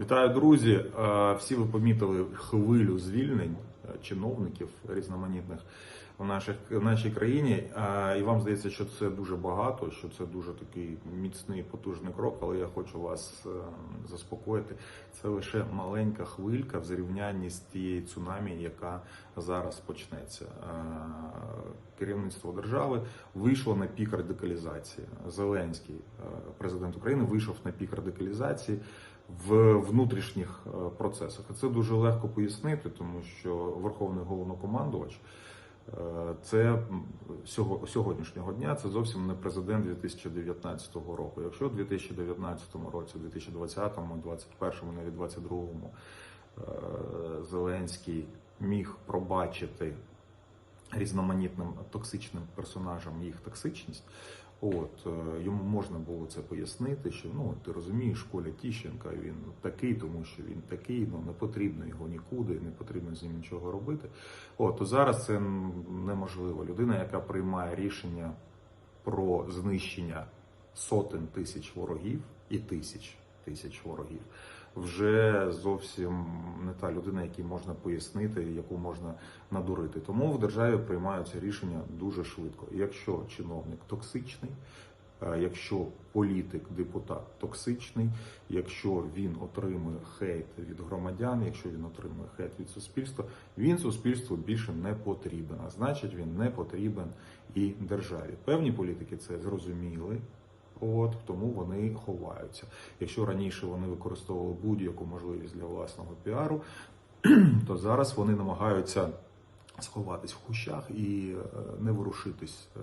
Вітаю, друзі! Е, Всі ви помітили хвилю звільнень чиновників різноманітних в наших в нашій країні. І вам здається, що це дуже багато, що це дуже такий міцний потужний крок. Але я хочу вас е, заспокоїти. Це лише маленька хвилька в зрівнянні з тією цунамі, яка зараз почнеться. Е, Керівництво держави вийшло на пік радикалізації. Зеленський, е, президент України, вийшов на пік радикалізації в внутрішніх е, процесах. Це дуже легко пояснити, тому що Верховний головнокомандувач е, це сьогоднішнього дня це зовсім не президент 2019 року. Якщо в 2019 році, 2020, 2021, навіть 2022 е, Зеленський міг пробачити різноманітним токсичним персонажам їх токсичність. От е, йому можна було це пояснити, що ну ти розумієш, Коля Тіщенка він такий, тому що він такий, ну не потрібно його нікуди, не потрібно з ним нічого робити. От то зараз це неможливо. Людина, яка приймає рішення про знищення сотень тисяч ворогів і тисяч тисяч ворогів, вже зовсім не та людина, якій можна пояснити, яку можна надурити. Тому в державі приймаються рішення дуже швидко. Якщо чиновник токсичний, е, якщо політик, депутат токсичний, якщо він отримує хейт від громадян, якщо він отримує хейт від суспільства, він суспільству більше не потрібен. А значить, він не потрібен і державі. Певні політики це зрозуміли. От тому вони ховаються. Якщо раніше вони використовували будь-яку можливість для власного піару, то зараз вони намагаються сховатись в кущах і е, не ворушитись, е,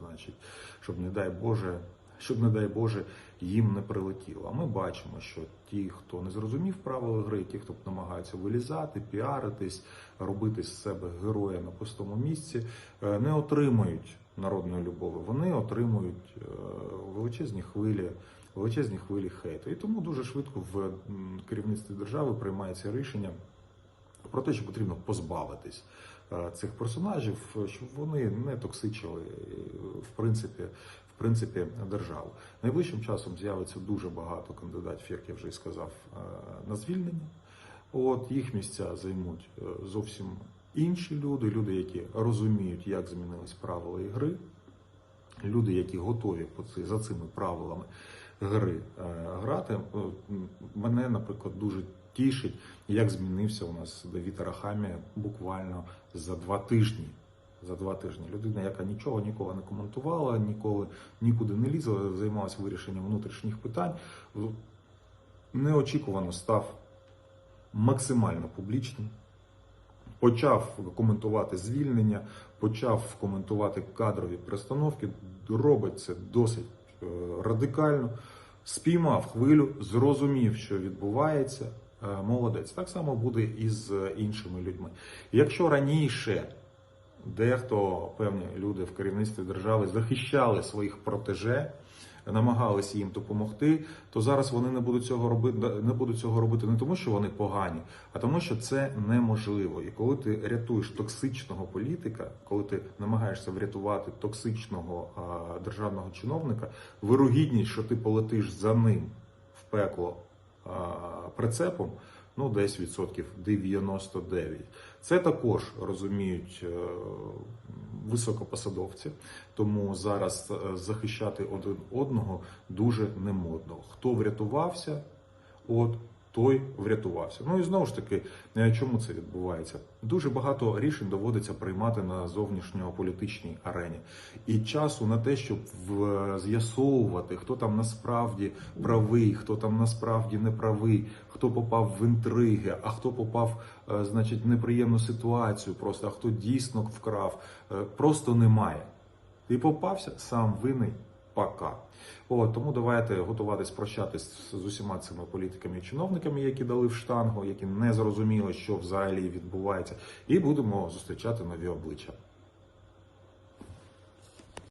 значить, щоб не дай Боже, щоб не дай Боже їм не прилетіло. А ми бачимо, що ті, хто не зрозумів правила гри, ті, хто намагаються вилізати, піаритись, робити з себе героя на пустому місці, е, не отримують народної любові. Вони отримують е, величезні хвилі. Величезні хвилі хейту. І тому дуже швидко в керівництві держави приймається рішення про те, що потрібно позбавитись е, цих персонажів, щоб вони не токсичили е, в принципі, в принципі державу. Найближчим часом з'явиться дуже багато кандидатів, як я вже і сказав, на звільнення. От їх місця займуть зовсім інші люди, люди, які розуміють, як змінились правила ігри, люди, які готові за цими правилами гри е, грати. Е, Мене, наприклад, дуже тішить, як змінився у нас Давід Арахамі буквально за два тижні. За два тижні людина, яка нічого ніколи не коментувала, ніколи нікуди не лізла, займалася вирішенням внутрішніх питань, неочікувано став максимально публічним. Почав коментувати звільнення, почав коментувати кадрові перестановки. Робить це досить е, радикально. Спіймав хвилю, зрозумів, що відбувається. е, Молодець. Так само буде і з іншими людьми. Якщо раніше дехто певні люди в керівництві держави захищали своїх протеже, намагалися їм допомогти, то зараз вони не будуть цього робити, не будуть цього робити не тому, що вони погані, а тому, що це неможливо. І коли ти рятуєш токсичного політика, коли ти намагаєшся врятувати токсичного а, державного чиновника, вирогідність, що ти полетиш за ним в пекло а, прицепом. Ну, десь відсотків 99. Це також розуміють е, високопосадовці, тому зараз е, захищати один одного дуже немодно. Хто врятувався, от той врятувався. Ну і знову ж таки, е, чому це відбувається? Дуже багато рішень доводиться приймати на зовнішньополітичній арені, і часу на те, щоб з'ясовувати, хто там насправді правий, хто там насправді не правий, хто попав в інтриги, а хто попав, е, значить, в неприємну ситуацію, просто а хто дійсно вкрав, е, просто немає. Ти попався сам винний. Пока. О, тому давайте готуватись прощатись з усіма цими політиками і чиновниками, які дали в штангу, які не зрозуміли, що взагалі відбувається, і будемо зустрічати нові обличчя.